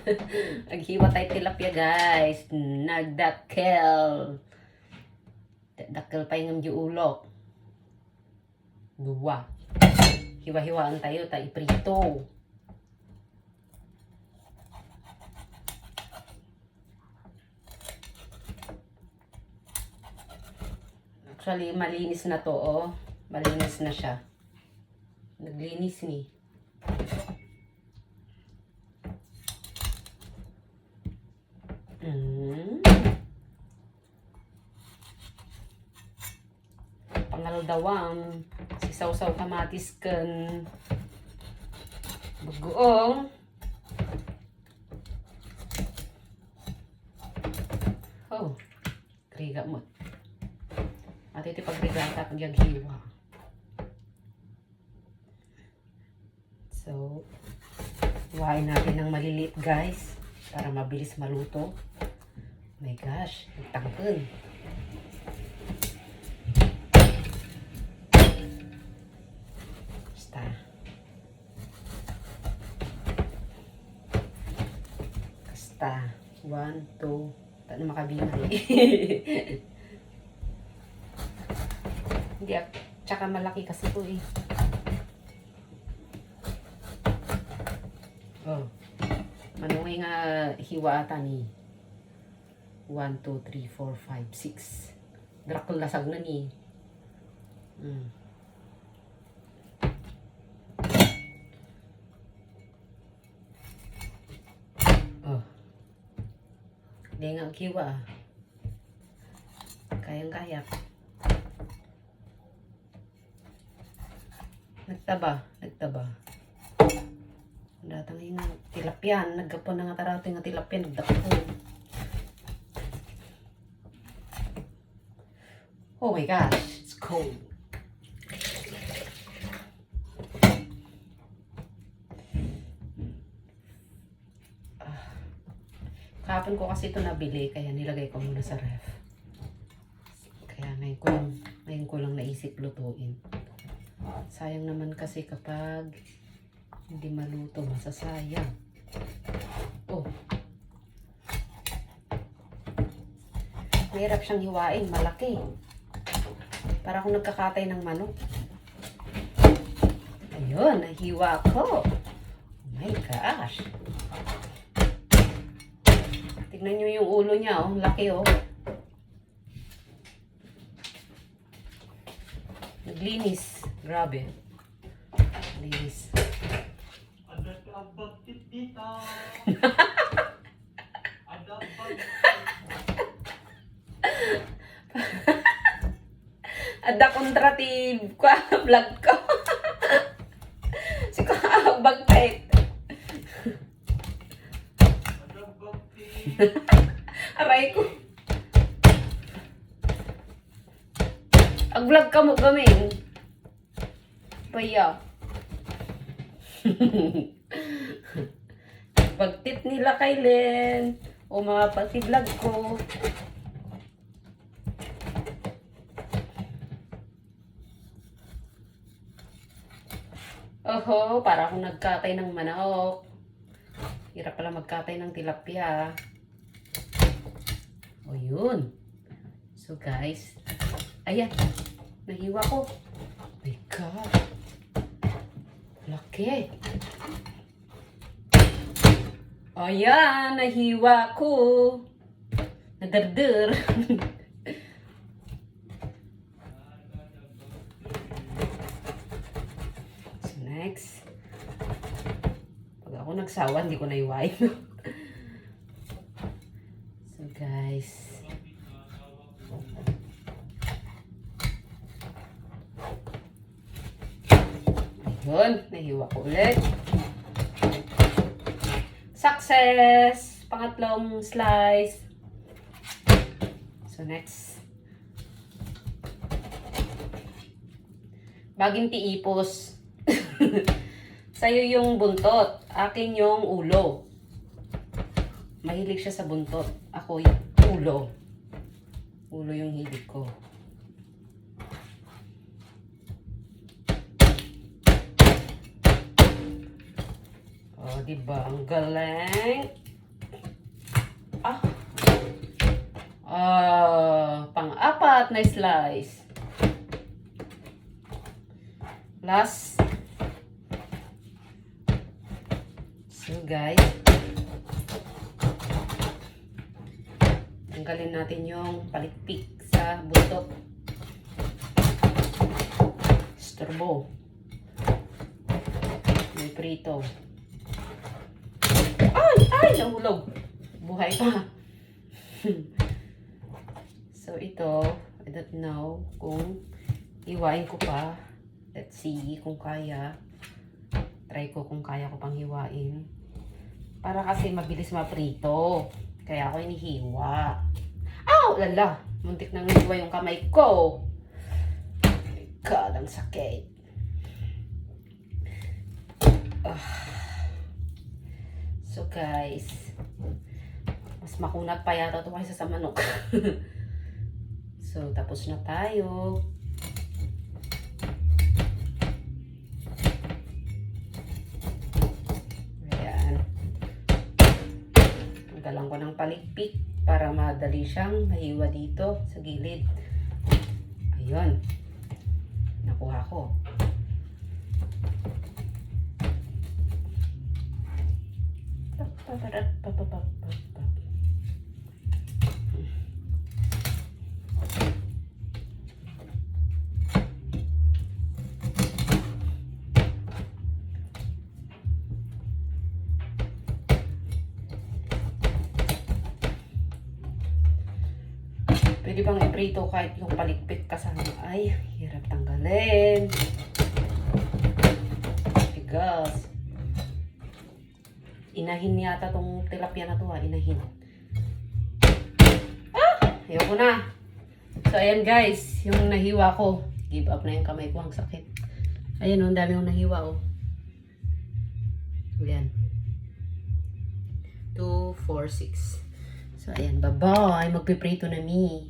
Naghiwa tayo tilapia guys. Nagdakkel. Dakkel pa yung ulok. Dua. Hiwa-hiwaan tayo, tayo iprito. Actually, malinis na to, oh. Malinis na siya. Naglinis ni. Mm. Pangaldawang si Sausaw Kamatis kan Bugoong Oh, kriga mo. At ito pagrigata pag hiwa. So, Iwain natin ng maliliit guys para mabilis maluto. my gosh, nagtangkon. Basta. Basta. One, two. Na makabimay. Hindi, ah, tsaka malaki kasi po eh. Oh. Manungay nga hiwa ata ni 1, 2, 3, 4, 5, 6. Drakol lasag na ni. Mm. Hindi nga ah. Kayang-kaya. Nagtaba, nagtaba. Datang yung tilapyan. Nagkapon na nga tarating nga tilapyan. Nagdakapon. Oh my gosh, it's cold. Ah. Kahapon ko kasi ito nabili, kaya nilagay ko muna sa ref. Kaya ngayon ko lang, ngayon ko lang naisip lutuin. Sayang naman kasi kapag hindi maluto, masasayang. Oh. Mahirap siyang hiwain, malaki. Para akong nagkakatay ng manok. Ayun, nahiwa ko. Oh my gosh. Tignan nyo yung ulo niya, oh. Laki, oh. Naglinis. Grabe. Linis. Ada kontrative ko vlog ko. si ko bagpait. Ada bakti. Aray ko. Ang vlog ka mo gamin. Paya. Pagtit nila kay Len. O mga pati-vlog ko. Oho, para akong nagkatay ng manok. Hirap pala magkatay ng tilapia. O yun. So guys, ayan. Nahiwa ko. My God. Laki. Ayan, nahiwa ko. Nadarder. so next. Pag ako nagsawa, hindi ko naiwain. so guys. Ayun, nahiwa ko ulit. Success! Pangatlong slice. So next. Baging tiipos. Sa'yo yung buntot. Akin yung ulo. Mahilig siya sa buntot. Ako yung ulo. Ulo yung hilig ko. diba? Ang galing. Ah. Ah, pang-apat na slice. Last. So, guys. Tanggalin natin yung palikpik sa butok. Sturbo. May prito. May prito. Ay! Nahulog. Buhay pa. so, ito, I don't know kung hiwain ko pa. Let's see kung kaya. Try ko kung kaya ko pang hiwain. Para kasi mabilis maprito. Kaya ako inihiwa. Aw! Lala! Muntik nang hiwa yung kamay ko. Oh God, ang sakit. Ah. Guys, mas makunat pa yata ito kaysa sa manok. so, tapos na tayo. Ayan. Tanggalan ko ng palikpik para madali siyang mahiwa dito sa gilid. Ayun. Nakuha ko. Pwede bang iprito kahit yung palikpik kasama? Ay, hirap tanggalin. Tigas. Inahin yata tong tilapia na to ha, inahin. Ah! Ayoko na. So, ayan guys, yung nahiwa ko. Give up na yung kamay ko, ang sakit. Ayan oh, ang dami yung nahiwa oh. Ayan. 2, 4, 6. So, ayan, bye-bye. Magpiprito na mi.